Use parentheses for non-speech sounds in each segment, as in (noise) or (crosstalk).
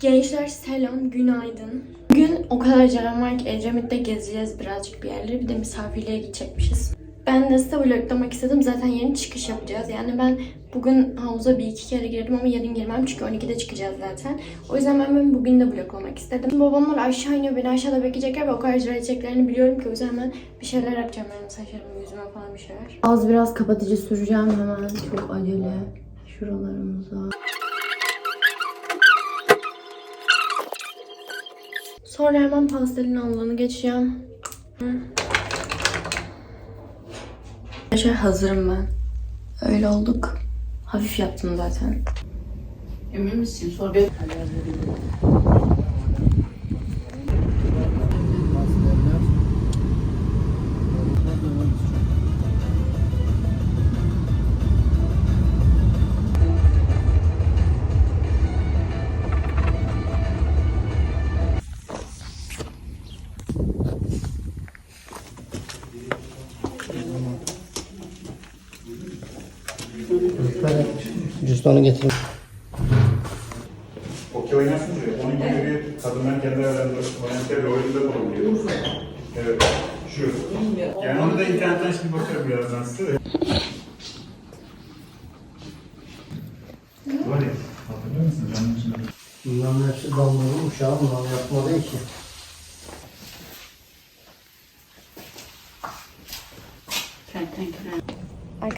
Gençler selam, günaydın. Bugün o kadar canım var ki Ecremit'te gezeceğiz birazcık bir yerleri. Bir de misafirliğe gidecekmişiz. Ben de size vloglamak istedim. Zaten yarın çıkış yapacağız. Yani ben bugün havuza bir iki kere girdim ama yarın girmem çünkü 12'de çıkacağız zaten. O yüzden ben, bugün de vloglamak istedim. Babamlar aşağı iniyor. Beni aşağıda bekleyecekler ve o kadar acele edeceklerini biliyorum ki o yüzden ben bir şeyler yapacağım. Yani saçlarımı, yüzüme falan bir şeyler. Az biraz kapatıcı süreceğim hemen. Çok acele. Şuralarımıza. Sonra hemen pastelin alanı geçeceğim. Arkadaşlar hazırım ben. Öyle olduk. Hafif yaptım zaten. Emin misin? Sor bir. Cüzdanı getir. Okey oynarsınız ya, onun gibi bir kadınlar kendi aralarında oynadıkları bir oyunda bulabiliyor. Evet, şu. Yani onu da internetten şimdi bakarım birazdan size de. Var ya, hatırlıyor. Bunların hepsi damlanın uşağı bunlar yapmadı ki.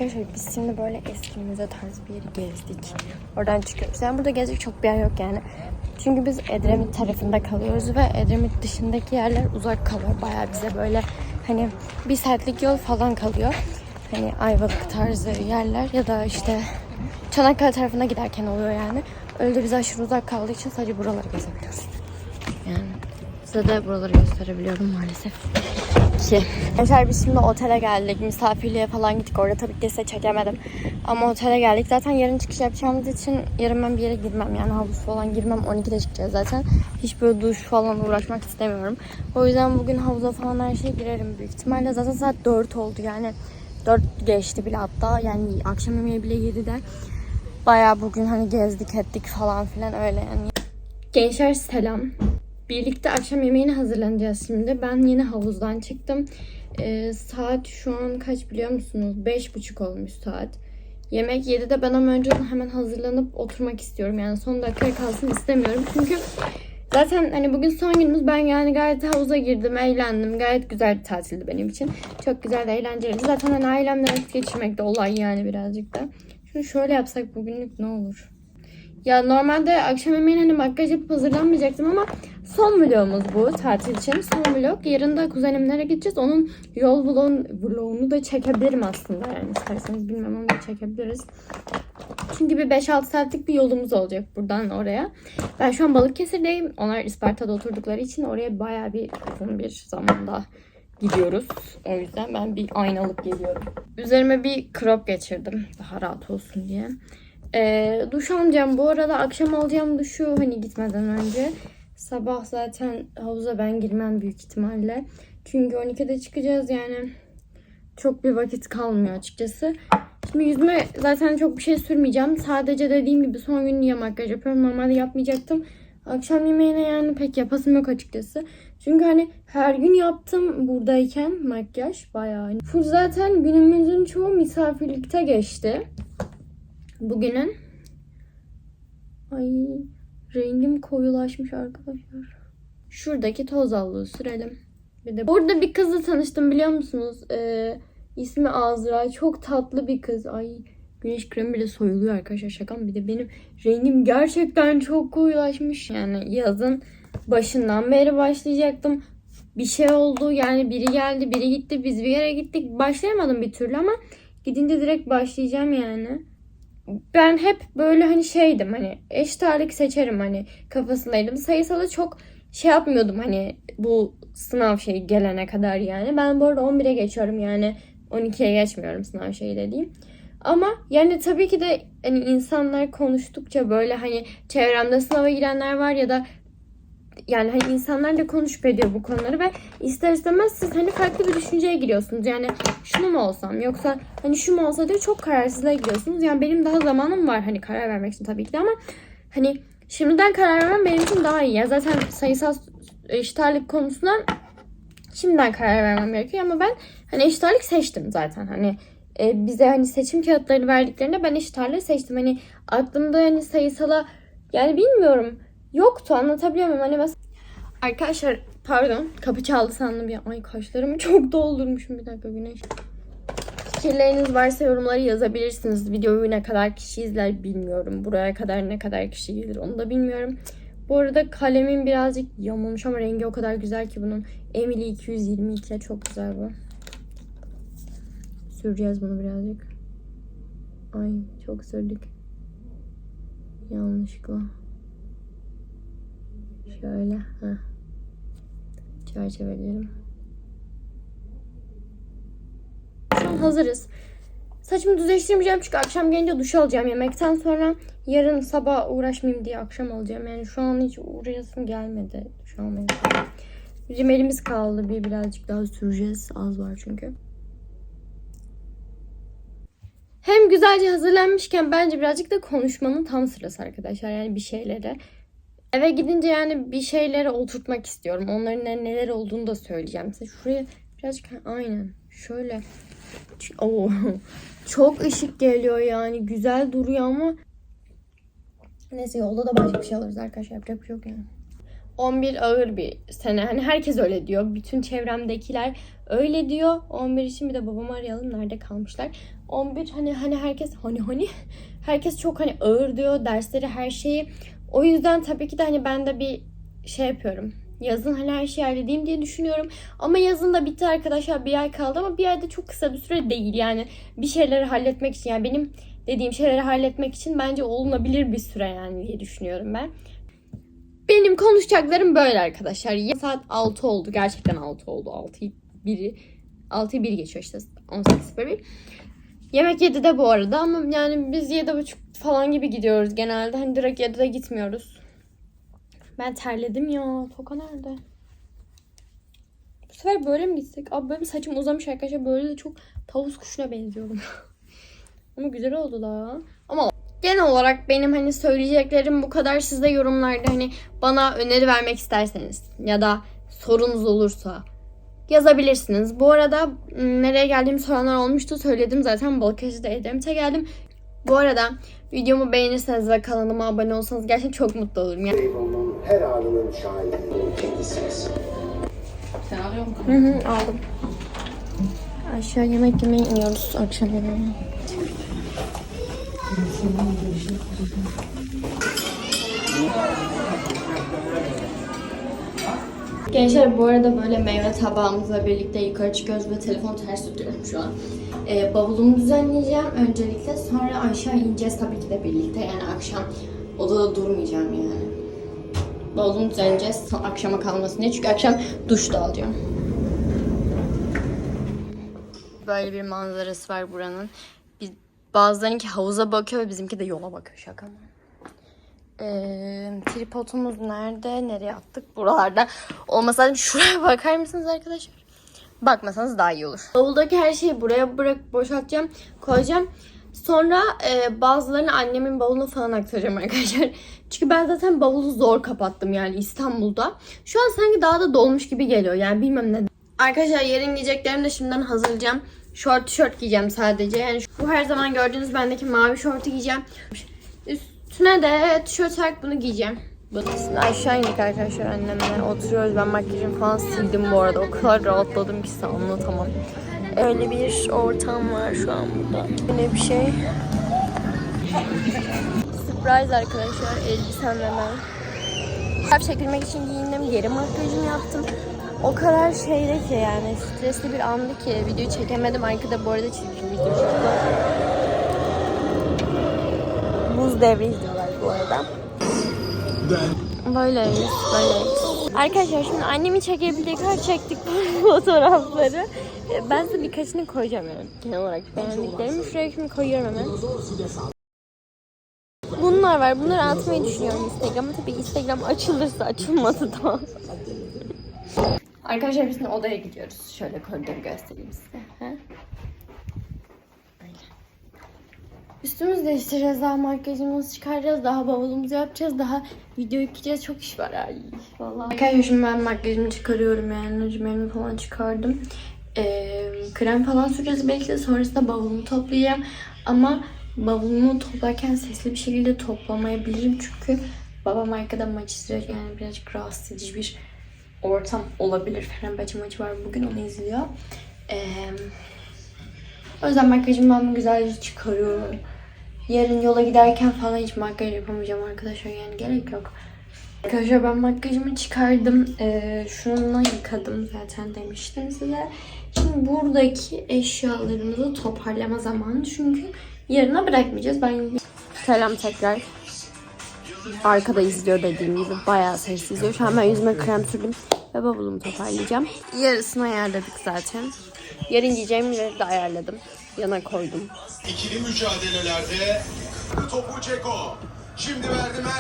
Arkadaşlar biz şimdi böyle eski müze tarzı bir yeri gezdik. Oradan çıkıyoruz. Yani burada gezecek çok bir yer yok yani. Çünkü biz Edremit tarafında kalıyoruz ve Edremit dışındaki yerler uzak kalıyor. Bayağı bize böyle hani bir saatlik yol falan kalıyor. Hani Ayvalık tarzı yerler ya da işte Çanakkale tarafına giderken oluyor yani. Öyle de bize aşırı uzak kaldığı için sadece buraları gezebiliyoruz. Size de buraları gösterebiliyorum maalesef ki. Arkadaşlar biz şimdi otele geldik. Misafirliğe falan gittik. Orada tabii ki size çekemedim. Ama otele geldik. Zaten yarın çıkış yapacağımız için yarın ben bir yere girmem. Yani havuz falan girmem. 12'de çıkacağız zaten. Hiç böyle duş falan uğraşmak istemiyorum. O yüzden bugün havuza falan her şeye girerim büyük ihtimalle. Zaten saat 4 oldu yani. 4 geçti bile hatta. Yani akşam yemeği bile 7'de. Bayağı bugün hani gezdik ettik falan filan öyle yani. Gençler selam. Birlikte akşam yemeğine hazırlanacağız şimdi. Ben yine havuzdan çıktım. Ee, saat şu an kaç biliyor musunuz? Beş buçuk olmuş saat. Yemek 7'de ben ama önceden hemen hazırlanıp oturmak istiyorum. Yani son dakikaya kalsın istemiyorum. Çünkü zaten hani bugün son günümüz. Ben yani gayet havuza girdim, eğlendim. Gayet güzel bir tatildi benim için. Çok güzel de eğlenceliydi. Zaten hani ailemle vakit geçirmek de olay yani birazcık da. Şunu şöyle yapsak bugünlük ne olur? Ya normalde akşam yemeğine hani makyaj yapıp hazırlanmayacaktım ama son vlogumuz bu tatil için. Son vlog. Yarın da kuzenimlere gideceğiz. Onun yol vlogun, vlogunu da çekebilirim aslında yani isterseniz bilmem onu da çekebiliriz. Çünkü bir 5-6 saatlik bir yolumuz olacak buradan oraya. Ben şu an Balıkesir'deyim. Onlar Isparta'da oturdukları için oraya baya bir uzun bir zamanda gidiyoruz. O yüzden ben bir ayna alıp geliyorum. Üzerime bir crop geçirdim. Daha rahat olsun diye. Ee, duş alacağım. Bu arada akşam alacağım duşu hani gitmeden önce. Sabah zaten havuza ben girmem büyük ihtimalle. Çünkü 12'de çıkacağız yani. Çok bir vakit kalmıyor açıkçası. Şimdi yüzüme zaten çok bir şey sürmeyeceğim. Sadece dediğim gibi son gün niye makyaj yapıyorum. Normalde yapmayacaktım. Akşam yemeğine yani pek yapasım yok açıkçası. Çünkü hani her gün yaptım buradayken makyaj bayağı. Full zaten günümüzün çoğu misafirlikte geçti. Bugünün. Ay rengim koyulaşmış arkadaşlar. Şuradaki toz allığı sürelim. Bir de burada bir kızla tanıştım biliyor musunuz? Ee, ismi Azra. Çok tatlı bir kız. Ay güneş kremi bile soyuluyor arkadaşlar şaka mı? Bir de benim rengim gerçekten çok koyulaşmış. Yani yazın başından beri başlayacaktım. Bir şey oldu yani biri geldi biri gitti biz bir yere gittik. Başlayamadım bir türlü ama gidince direkt başlayacağım yani ben hep böyle hani şeydim hani eşit ağırlık seçerim hani kafasındaydım. Sayısala çok şey yapmıyordum hani bu sınav şeyi gelene kadar yani. Ben bu arada 11'e geçiyorum yani 12'ye geçmiyorum sınav şeyi dediğim. Ama yani tabii ki de hani insanlar konuştukça böyle hani çevremde sınava girenler var ya da yani hani insanlarla konuşup ediyor bu konuları ve ister istemez siz hani farklı bir düşünceye giriyorsunuz. Yani şunu mu olsam yoksa hani şu mu olsa diye çok kararsızlığa giriyorsunuz. Yani benim daha zamanım var hani karar vermek için tabii ki ama hani şimdiden karar vermem benim için daha iyi. Ya zaten sayısal eşit ağırlık konusunda şimdiden karar vermem gerekiyor ama ben hani eşit ağırlık seçtim zaten. Hani e, bize hani seçim kağıtlarını verdiklerinde ben eşit ağırlığı seçtim. Hani aklımda hani sayısala yani bilmiyorum yoktu anlatabiliyor muyum? Hani mesela Arkadaşlar pardon kapı çaldı sandım bir ay kaşlarımı çok doldurmuşum bir dakika güneş. Fikirleriniz varsa yorumları yazabilirsiniz. Videoyu ne kadar kişi izler bilmiyorum. Buraya kadar ne kadar kişi gelir onu da bilmiyorum. Bu arada kalemim birazcık yamulmuş ama rengi o kadar güzel ki bunun. Emily 222 çok güzel bu. Süreceğiz bunu birazcık. Ay çok sürdük. Yanlışlıkla. Şöyle. Heh. Çerçevelerim. Şu an hazırız. Saçımı düzleştirmeyeceğim çünkü akşam gelince duş alacağım yemekten sonra. Yarın sabah uğraşmayayım diye akşam alacağım. Yani şu an hiç uğrayasım gelmedi duş almaya. Rimelimiz kaldı. Bir birazcık daha süreceğiz. Az var çünkü. Hem güzelce hazırlanmışken bence birazcık da konuşmanın tam sırası arkadaşlar. Yani bir şeylere. Eve gidince yani bir şeylere oturtmak istiyorum. Onların ne- neler olduğunu da söyleyeceğim. Mesela şuraya birazcık aynen şöyle. Oo. (laughs) Çok ışık geliyor yani. Güzel duruyor ama neyse yolda da başka bir şey alırız arkadaşlar. Yapacak bir şey yok yani. 11 ağır bir sene. Hani herkes öyle diyor. Bütün çevremdekiler öyle diyor. 11 için bir de babamı arayalım. Nerede kalmışlar? 11 hani hani herkes hani hani (laughs) herkes çok hani ağır diyor. Dersleri her şeyi. O yüzden tabii ki de hani ben de bir şey yapıyorum. Yazın hani her şeyi halledeyim diye düşünüyorum. Ama yazın da bitti arkadaşlar. Bir ay kaldı ama bir ayda çok kısa bir süre değil. Yani bir şeyleri halletmek için yani benim dediğim şeyleri halletmek için bence olunabilir bir süre yani diye düşünüyorum ben. Benim konuşacaklarım böyle arkadaşlar. Saat 6 oldu. Gerçekten 6 oldu. 6'yı 1'i 6'yı 1 geçiyor işte. 18.01. Yemek 7'de bu arada ama yani biz 7.30 falan gibi gidiyoruz genelde. Hani direkt 7'de gitmiyoruz. Ben terledim ya. Toka nerede? Bu sefer böyle mi gitsek? Abi benim saçım uzamış arkadaşlar. Böyle de çok tavus kuşuna benziyorum. (laughs) ama güzel oldu da. Ama genel olarak benim hani söyleyeceklerim bu kadar. Siz de yorumlarda hani bana öneri vermek isterseniz ya da sorunuz olursa yazabilirsiniz. Bu arada m, nereye geldiğimi soranlar olmuştu. Söyledim zaten Balıkesir'de Edremit'e geldim. Bu arada videomu beğenirseniz ve kanalıma abone olsanız gerçekten çok mutlu olurum. Yani Eyvallah her anının kendisiniz. Sen alıyor musun? Hı hı aldım. Aşağı yemek yemeye iniyoruz akşam yemeğine. Gençler bu arada böyle meyve tabağımızla birlikte yukarı çıkıyoruz ve telefon ters tutuyorum şu an. Ee, bavulumu düzenleyeceğim öncelikle sonra aşağı ineceğiz tabii ki de birlikte yani akşam odada durmayacağım yani. Bavulumu düzenleyeceğiz akşama kalmasın diye çünkü akşam duş da alacağım. Böyle bir manzarası var buranın. Biz, bazılarınki havuza bakıyor ve bizimki de yola bakıyor şaka mı? Ee, tripodumuz nerede? Nereye attık? Buralarda. Olmasa şuraya (laughs) bakar mısınız arkadaşlar? Bakmasanız daha iyi olur. Bavuldaki her şeyi buraya bırak boşaltacağım, koyacağım. Sonra e, bazılarını annemin bavuluna falan aktaracağım arkadaşlar. (laughs) Çünkü ben zaten bavulu zor kapattım yani İstanbul'da. Şu an sanki daha da dolmuş gibi geliyor yani bilmem ne. Arkadaşlar yarın giyeceklerimi de şimdiden hazırlayacağım. Şort tişört giyeceğim sadece. Yani şu- bu her zaman gördüğünüz bendeki mavi şortu giyeceğim. Üstüne de tişört olarak bunu giyeceğim. Bunu aşağı indik arkadaşlar annemle. Oturuyoruz. Ben makyajımı falan sildim bu arada. O kadar rahatladım ki size anlatamam. Öyle bir ortam var şu an burada. Yine bir şey. Surprise arkadaşlar. Elbisemle ben. Fotoğraf çekilmek için giyindim. Geri makyajımı yaptım. O kadar şeyde ki yani stresli bir andı ki videoyu çekemedim. Arkada bu arada çirkin video çıktı. Buz devri izliyorlar bu arada. Böyleyiz, böyleyiz. Arkadaşlar şimdi annemin çekebildiği kadar çektik bu (laughs) fotoğrafları. Ee, Ben size birkaçını koyacağım yani genel olarak beğendiklerimi. Şuraya şimdi koyuyorum hemen. Bunlar var. Bunları atmayı düşünüyorum Instagram'a. Tabii Instagram açılırsa açılmadı da. Arkadaşlar biz şimdi odaya gidiyoruz. Şöyle koridoru göstereyim size. Ha? Böyle. Üstümüzü değiştireceğiz, daha makyajımızı çıkaracağız, daha bavulumuzu yapacağız, daha video yükleyeceğiz. Çok iş var ay. Vallahi. Arkadaşlar şimdi ben makyajımı çıkarıyorum yani. Rümelimi falan çıkardım. Ee, krem falan süreceğiz belki de sonrasında bavulumu toplayacağım. Ama bavulumu toplarken sesli bir şekilde toplamayabilirim çünkü babam arkada maç izliyor. Yani birazcık rahatsız edici bir ortam olabilir. Fenerbahçe maçı var bugün onu izliyor. Ee, o yüzden makyajımı ben güzelce çıkarıyorum. Yarın yola giderken falan hiç makyaj yapamayacağım arkadaşlar yani gerek yok. Arkadaşlar ben makyajımı çıkardım. Ee, şununla yıkadım zaten demiştim size. Şimdi buradaki eşyalarımızı toparlama zamanı. Çünkü yarına bırakmayacağız. Ben Selam tekrar. Arkada izliyor dediğim gibi. Bayağı sessiz izliyor. Şu an ben yüzüme krem sürdüm ve bavulumu toparlayacağım. Yarısını ayarladık zaten. Yarın giyeceğim yeri de ayarladım. Yana koydum. İkili mücadelelerde topu Ceko. Şimdi verdi Mert.